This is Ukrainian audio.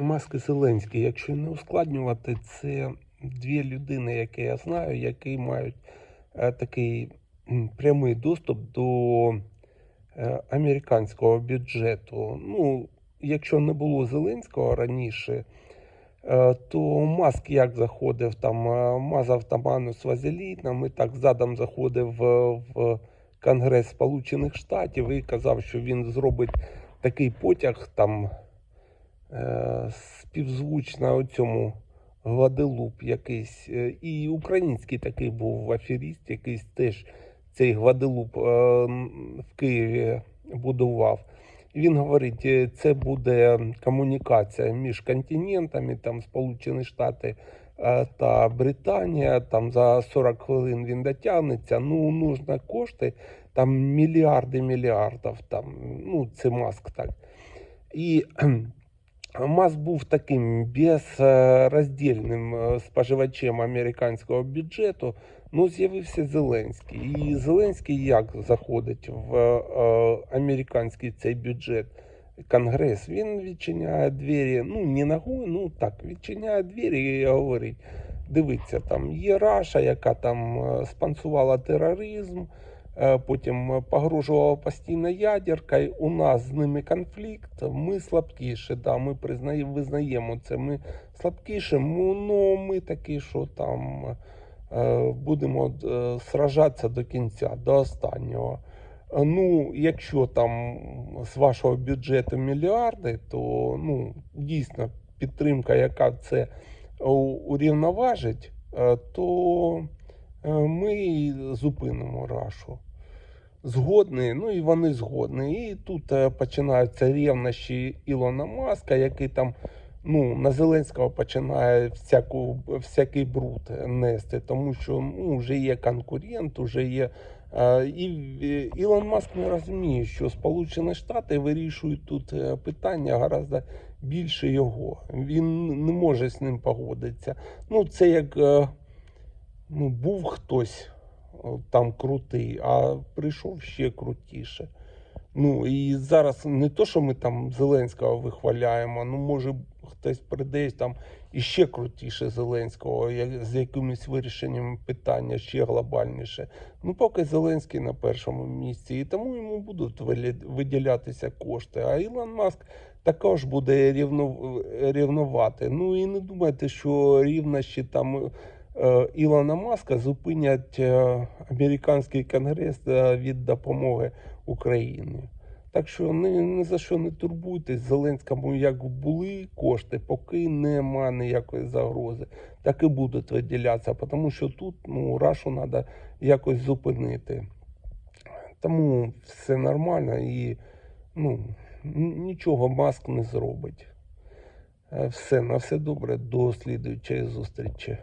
Маск і Зеленський, якщо не ускладнювати, це дві людини, які я знаю, які мають е, такий прямий доступ до е, американського бюджету. Ну, якщо не було Зеленського раніше, е, то Маск як заходив, там мазав таману з вазеліном і так задом заходив в Конгрес Сполучених Штатів і казав, що він зробить такий потяг там е, співзвучно цьому Гваделуп якийсь. е, І український такий був аферіст, якийсь теж цей Гваделуп е, в Києві будував. Він говорить, це буде комунікація між континентами, там Сполучені Штати та Британія. Там за 40 хвилин він дотягнеться. Ну, нужно кошти, там мільярди мільярдів. Там, ну, це маск так. І Маск був таким безроздільним е, споживачем американського бюджету. Ну, з'явився Зеленський. І Зеленський як заходить в е, американський цей бюджет? Конгрес, він відчиняє двері, ну не ногою, ну так, відчиняє двері і говорить: дивіться, там є Раша, яка там е, спонсувала тероризм, е, потім е, погрожувала постійно ядеркою. У нас з ними конфлікт, ми слабкіші, да, ми признаємо, визнаємо це. Ми слабкіші, ну ми такі, що там е, будемо е, сражатися до кінця, до останнього. Е, Ну, якщо там з вашого бюджету мільярди, то ну, дійсно підтримка, яка це урівноважить, е, то е, ми зупинимо Рашу. Згодні, ну і вони згодні. І тут е, починаються ревнощі Ілона Маска, який там ну, на Зеленського починає всяку, всякий бруд нести, тому що ну, вже є конкурент, вже є. е, І е, Ілон Маск не розуміє, що Сполучені Штати вирішують тут е, питання гораздо більше його. Він не може з ним погодитися. Ну, це як е, ну, був хтось там крутий, а прийшов ще крутіше. Ну і зараз не то, що ми там Зеленського вихваляємо, ну може хтось прийде там іще крутіше Зеленського, як- з якимось вирішенням питання ще глобальніше. Ну, поки Зеленський на першому місці, і тому йому будуть виділятися кошти. А Ілон Маск також буде рівнувати. Ну і не думайте, що рівнощі там е, Ілона Маска зупинять е, американський конгрес е, від допомоги Україні. Так що ні, ні за що не турбуйтесь, Зеленському як були кошти, поки нема ніякої загрози, так і будуть виділятися, тому що тут ну, Рашу треба якось зупинити. Тому все нормально і ну, нічого маск не зробить. Е, Все, на все добре, до слідуючої зустрічі.